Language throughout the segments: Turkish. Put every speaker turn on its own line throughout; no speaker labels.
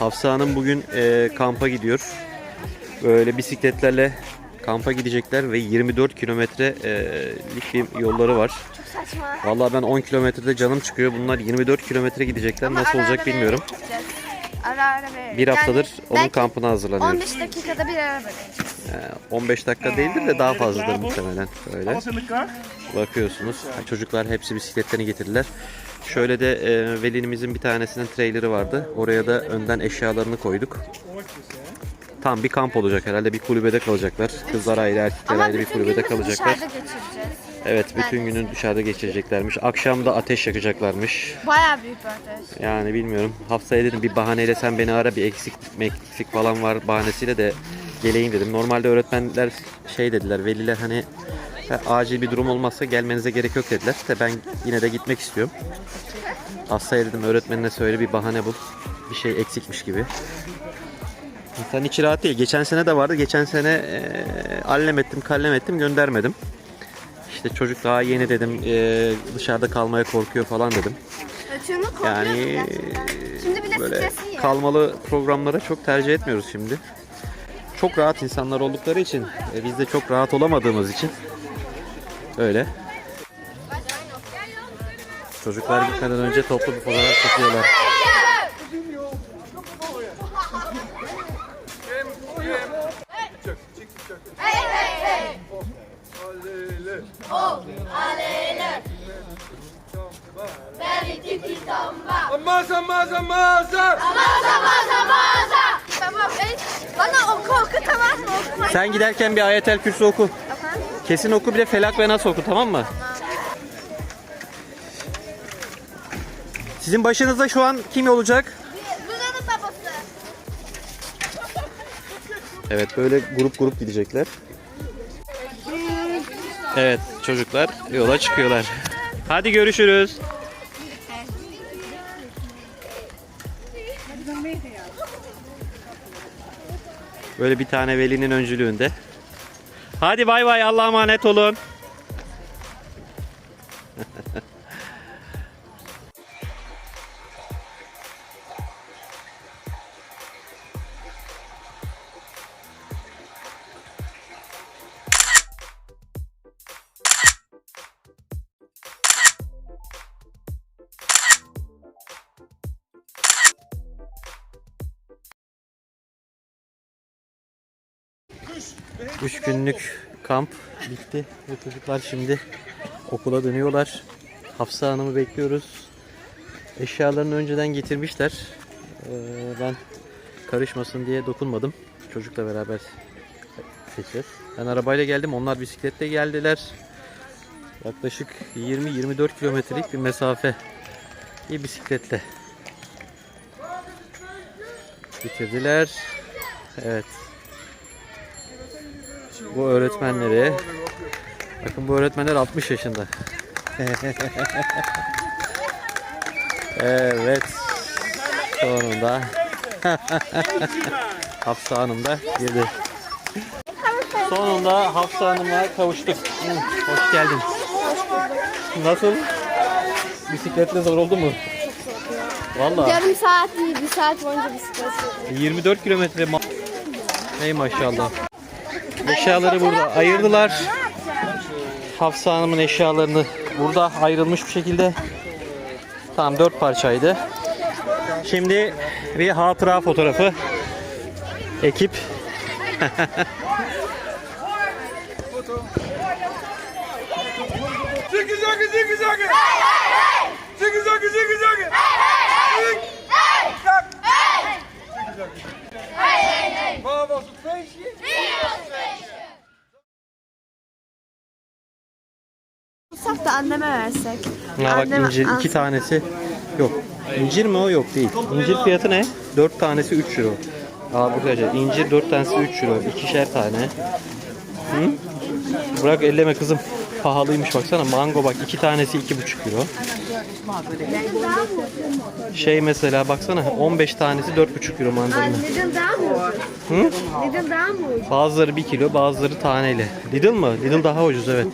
Hafsa Hanım bugün e, kampa gidiyor. Böyle bisikletlerle kampa gidecekler ve 24 kilometrelik bir yolları var.
Çok saçma.
Vallahi ben 10 kilometrede canım çıkıyor. Bunlar 24 kilometre gidecekler.
Ama
Nasıl
ara
olacak
ara
bilmiyorum.
Ara ara vererek.
Bir haftadır onun
belki
kampına hazırlanıyoruz.
15 dakikada bir ara vereceğiz.
Ee, 15 dakika değildir de daha fazladır muhtemelen. Böyle bakıyorsunuz. Çocuklar hepsi bisikletlerini getirdiler. Şöyle de e, velinimizin bir tanesinin trailerı vardı. Oraya da önden eşyalarını koyduk. Tam bir kamp olacak herhalde. Bir kulübede kalacaklar. Kızlar ayrı, erkekler ayrı bir kulübede kalacaklar. Evet, bütün günü dışarıda geçireceklermiş. Akşam da ateş yakacaklarmış.
Bayağı büyük bir ateş.
Yani bilmiyorum. Haftaya dedim bir bahaneyle sen beni ara bir eksik eksik falan var bahanesiyle de geleyim dedim. Normalde öğretmenler şey dediler, veliler hani "Ha, acil bir durum olmazsa gelmenize gerek yok dediler. De ben yine de gitmek istiyorum. Haftaya dedim öğretmenine söyle bir bahane bul. Bir şey eksikmiş gibi. İnsan içi rahat değil. Geçen sene de vardı. Geçen sene eee allem ettim, kallem ettim, göndermedim. İşte çocuk daha yeni dedim, eee, dışarıda kalmaya korkuyor falan dedim. Yani
gerçekten. Şimdi bile
böyle kalmalı programlara çok tercih etmiyoruz şimdi. Çok rahat insanlar oldukları için, e, biz de çok rahat olamadığımız için öyle. Çocuklar gitmeden önce toplu bir fotoğraf çekiyorlar.
Masa, masa, masa!
Tamam ben, bana oku oku tamam mı? Okuma.
Sen giderken bir ayetel kürsü oku. Kesin oku bir de felak ve nas oku tamam mı? Sizin başınızda şu an kim olacak?
Babası.
Evet böyle grup grup gidecekler. Evet çocuklar yola çıkıyorlar. Hadi görüşürüz. Böyle bir tane velinin öncülüğünde. Hadi bay bay Allah'a emanet olun. Üç günlük kamp bitti ve çocuklar şimdi okula dönüyorlar. Hafsa Hanım'ı bekliyoruz. Eşyalarını önceden getirmişler. Ee, ben karışmasın diye dokunmadım. Çocukla beraber seçeceğiz. Ben arabayla geldim. Onlar bisikletle geldiler. Yaklaşık 20-24 kilometrelik bir mesafe. Bir bisikletle. Bitirdiler. Evet. Bu öğretmenleri. Bakın bu öğretmenler 60 yaşında. evet. Sonunda Hafsa Hanım da girdi. Sonunda Hafsa Hanım'la kavuştuk. Hoş geldin. Nasıl? Bisikletle zor oldu mu? Vallahi
Yarım saat değil, bir saat boyunca bisiklet sürdüm.
24 kilometre Ey maşallah. Eşyaları burada ayırdılar. Hafsa Hanım'ın eşyalarını burada ayrılmış bir şekilde. Tam dört parçaydı. Şimdi bir hatıra fotoğrafı. Ekip.
Ziggy, zaggy, ziggy, zaggy! Ziggy, zaggy, ziggy, zaggy! Zag. Ziggy, zaggy. Waar was het feestje?
Da anneme versek.
Ha bak
Anneme
incir iki tanesi yok. İncir mi o? Yok değil. İncir fiyatı ne? Dört tanesi 3 euro. Aa arkadaşlar incir dört tanesi 3 euro. İkişer tane. Hı? Bırak elleme kızım. Pahalıymış baksana. Mango bak iki tanesi iki buçuk euro. Şey mesela baksana 15 tanesi 4,5 euro mandalina.
Lidl daha mı ucuz?
Hı?
Lidl daha mı ucuz?
Bazıları 1 kilo, bazıları taneyle. Lidl mı? Lidl daha ucuz evet.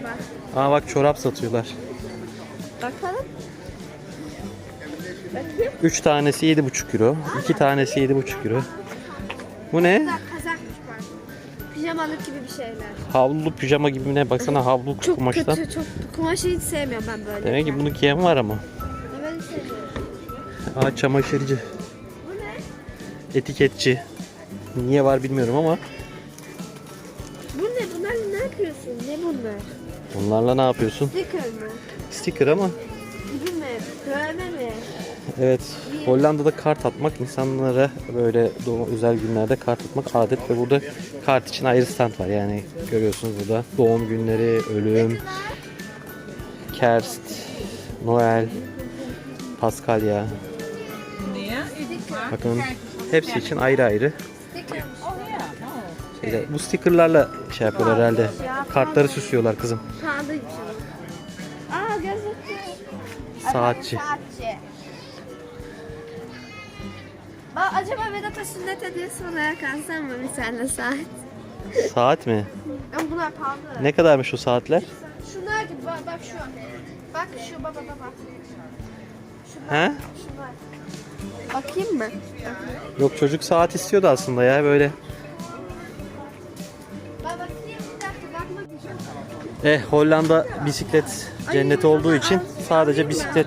Baba.
Aa bak çorap satıyorlar.
Bakalım. Bakayım.
3 tanesi 7,5 euro. 2 tanesi 7,5 euro. Bu ne?
Kazak, kazakmış pardon. Pijamalık gibi bir şeyler.
Havlu pijama gibi ne? Baksana havlu
Çok
kumaştan.
kötü, çok kumaşı hiç sevmiyorum ben böyle.
Demek ki bunu giyen var ama.
Ben sevmiyorum.
Aa çamaşırcı,
Bu ne?
etiketçi. Niye var bilmiyorum ama
Bu ne? Bunlar ne yapıyorsun? Ne bunlar?
Bunlarla ne yapıyorsun?
Sticker mı?
Sticker ama
Gibi mi? Dövme mi?
evet Hollanda'da kart atmak insanlara böyle doğum, özel günlerde kart atmak adet ve burada kart için ayrı stand var yani görüyorsunuz burada doğum günleri, ölüm, Kerst, Noel, Paskalya. Bakın hepsi için ayrı ayrı.
Stickermiş.
Şeyler, bu stickerlarla şey yapıyorlar herhalde. Kartları süslüyorlar kızım. Saatçi.
Saatçi. Aa, acaba Vedat'a sünnet hediyesi olarak alsam mı bir tane saat?
Saat mi?
Ama bunlar pahalı.
Ne kadarmış o saatler?
Şunlar gibi bak, bak şu. Bak şu baba baba. Şunlar.
He?
Şunlar. Bakayım mı?
Yok çocuk saat istiyordu aslında ya böyle. Eh Hollanda bisiklet cenneti olduğu için sadece bisiklet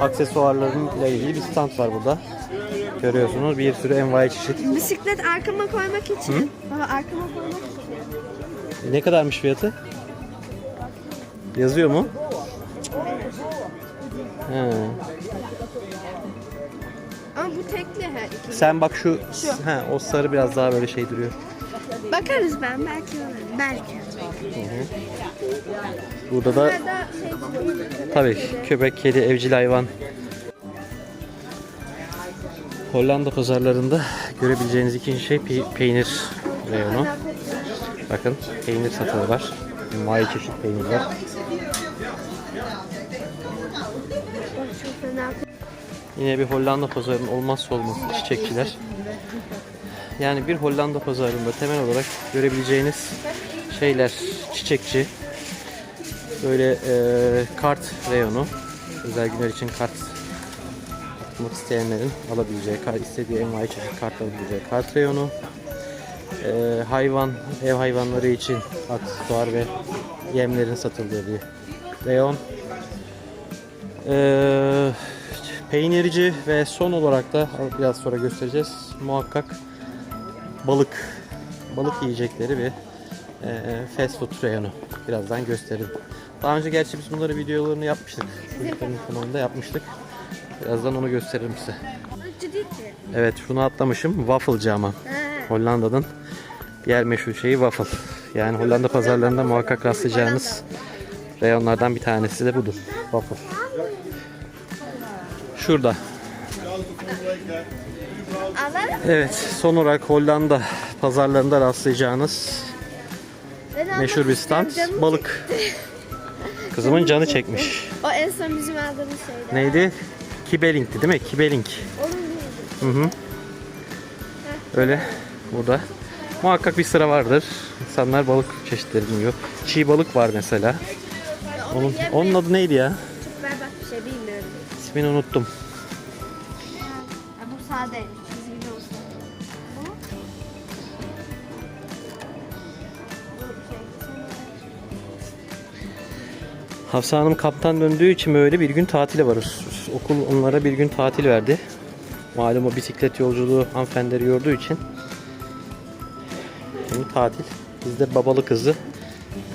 aksesuarlarıyla ilgili bir stand var burada. Görüyorsunuz bir sürü envai çeşit.
Bisiklet arkama koymak için. Baba arkama koymak için.
Ne kadarmış fiyatı? Yazıyor mu? He.
Ama bu tekli he. ikili.
Sen bak şu, he, o sarı biraz daha böyle şey duruyor.
Bakarız ben belki alırım. Belki.
Burada da Tabii köpek, kedi, evcil hayvan. Hollanda pazarlarında görebileceğiniz ikinci şey pe- peynir reyonu. Bakın peynir satıyorlar. May çeşit peynirler.
çok fena.
Yine bir Hollanda pazarının olmazsa olmazı çiçekçiler. Yani bir Hollanda pazarında temel olarak görebileceğiniz şeyler çiçekçi. Böyle e, kart reyonu. Özel günler için kart atmak isteyenlerin alabileceği, istediği envai çeşit kart alabileceği kart reyonu. E, hayvan, ev hayvanları için aksesuar ve yemlerin satıldığı bir reyon. Ee, peynirci ve son olarak da biraz sonra göstereceğiz. Muhakkak balık balık yiyecekleri bir e, fast food reyonu. Birazdan gösteririm. Daha önce gerçi biz bunları videolarını yapmıştık. Çocukların kanalında yapmıştık. Birazdan onu gösteririm size. Evet şunu atlamışım. Wafflecı ama. Hollanda'nın diğer meşhur şeyi waffle. Yani Hollanda pazarlarında muhakkak rastlayacağınız reyonlardan bir tanesi de budur. Waffle. Şurada. Evet son olarak Hollanda pazarlarında rastlayacağınız meşhur bir stand balık. Kızımın canı çekmiş.
O en son bizim aldığımız şeyler.
Neydi? Kibeling'ti değil mi? Kibeling. Hı hı. Öyle burada. Muhakkak bir sıra vardır. İnsanlar balık çeşitlerini yiyor. Çiğ balık var mesela. Onun, onun adı neydi ya?
Çok berbat bir şey bilmiyorum.
İsmini unuttum.
Bu sade.
Hafsa Hanım kamptan döndüğü için böyle bir gün tatili var. Okul onlara bir gün tatil verdi. Malum o bisiklet yolculuğu hanımefendileri yorduğu için. Şimdi tatil. Biz de babalı kızı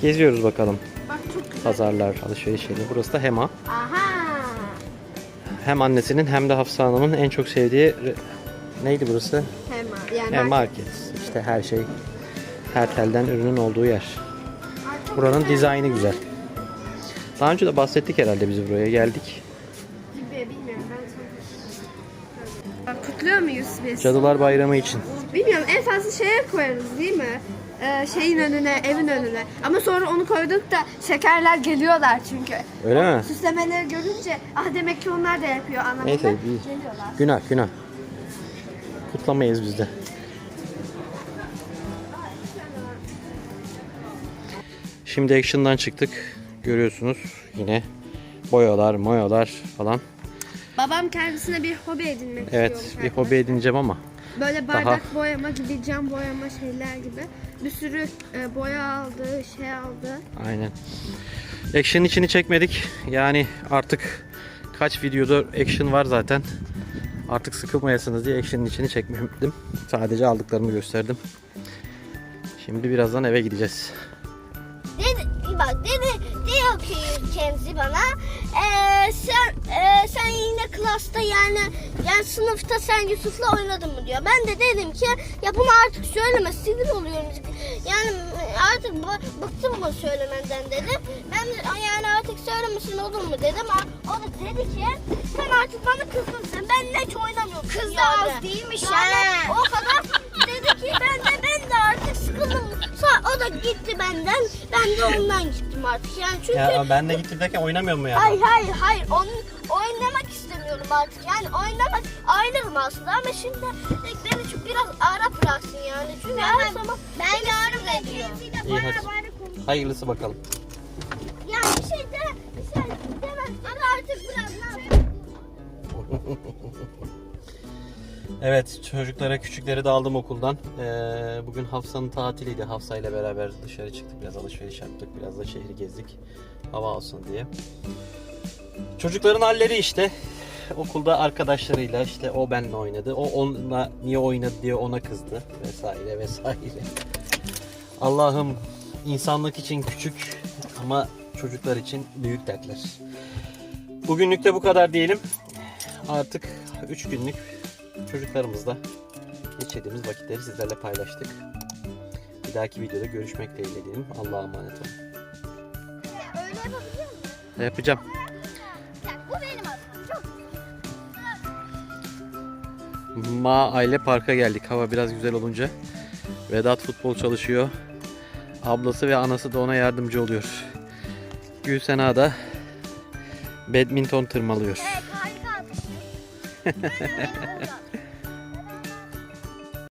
geziyoruz bakalım.
Bak çok güzel.
Pazarlar, alışveriş yeri. Burası da Hema.
Aha.
Hem annesinin hem de Hafsa Hanım'ın en çok sevdiği neydi burası?
Hemen. Yani market.
market. İşte her şey her telden ürünün olduğu yer. Buranın dizaynı güzel. Daha önce de bahsettik herhalde biz buraya geldik.
gibi bilmiyorum ben kutluyor muyuz biz?
Cadılar Bayramı için.
Bilmiyorum en fazla şeye koyarız değil mi? Ee, şeyin önüne, evin önüne. Ama sonra onu koyduk da şekerler geliyorlar çünkü.
Öyle mi?
Süslemeleri görünce ah demek ki onlar da yapıyor anlamında
Neyse, bir-
geliyorlar.
Günah günah. Kutlamayız biz de. Şimdi Action'dan çıktık. Görüyorsunuz yine boyalar, moyalar falan.
Babam kendisine bir hobi edinmek
Evet,
istiyor.
bir hobi edineceğim ama
Böyle bardak boyama gibi, cam boyama şeyler gibi. Bir sürü e, boya aldı, şey aldı.
aynen. Action içini çekmedik. Yani artık kaç videoda action var zaten. Artık sıkılmayasınız diye action'ın içini çekmedim. Sadece aldıklarımı gösterdim. Şimdi birazdan eve gideceğiz.
Bak dedi diyor ki Kenzi bana eee, sen eee, sen yine klasta yani yani sınıfta sen Yusuf'la oynadın mı diyor. Ben de dedim ki ya bunu artık söyleme sinir oluyorum. Yani artık bıktım bu söylemenden dedim. Ben de yani artık söylemesin olur mu dedim. O da dedi ki sen artık bana kızdın sen. Ben hiç oynamıyorum. Kız da az değilmiş yani. O gitti benden. Ben de ondan gittim artık. Yani çünkü
ben de gittim derken oynamıyor mu ya?
Hayır hayır hayır onun oynamak istemiyorum artık yani oynamak ayrılım aslında ama şimdi beni şu biraz ara bıraksın yani çünkü her zaman ben yarım ediyor.
İyi hadi. Hayırlısı bakalım.
Yani bir şey de bir şey demez ama artık biraz ne yapayım?
Evet çocuklara küçükleri de aldım okuldan. Ee, bugün Hafsa'nın tatiliydi. Hafsa ile beraber dışarı çıktık. Biraz alışveriş yaptık. Biraz da şehri gezdik. Hava olsun diye. Çocukların halleri işte. Okulda arkadaşlarıyla işte o benimle oynadı. O onunla niye oynadı diye ona kızdı. Vesaire vesaire. Allah'ım insanlık için küçük ama çocuklar için büyük dertler. Bugünlük de bu kadar diyelim. Artık 3 günlük çocuklarımızla geçirdiğimiz vakitleri sizlerle paylaştık. Bir dahaki videoda görüşmek dileğiyle diyelim. Allah'a emanet olun.
Öyle yapabiliyor musun?
Yapacağım.
Bak bu benim hatam. Çok
Ma Aile Park'a geldik. Hava biraz güzel olunca. Vedat futbol çalışıyor. Ablası ve anası da ona yardımcı oluyor. Gülsena da badminton tırmalıyor.
Evet harika.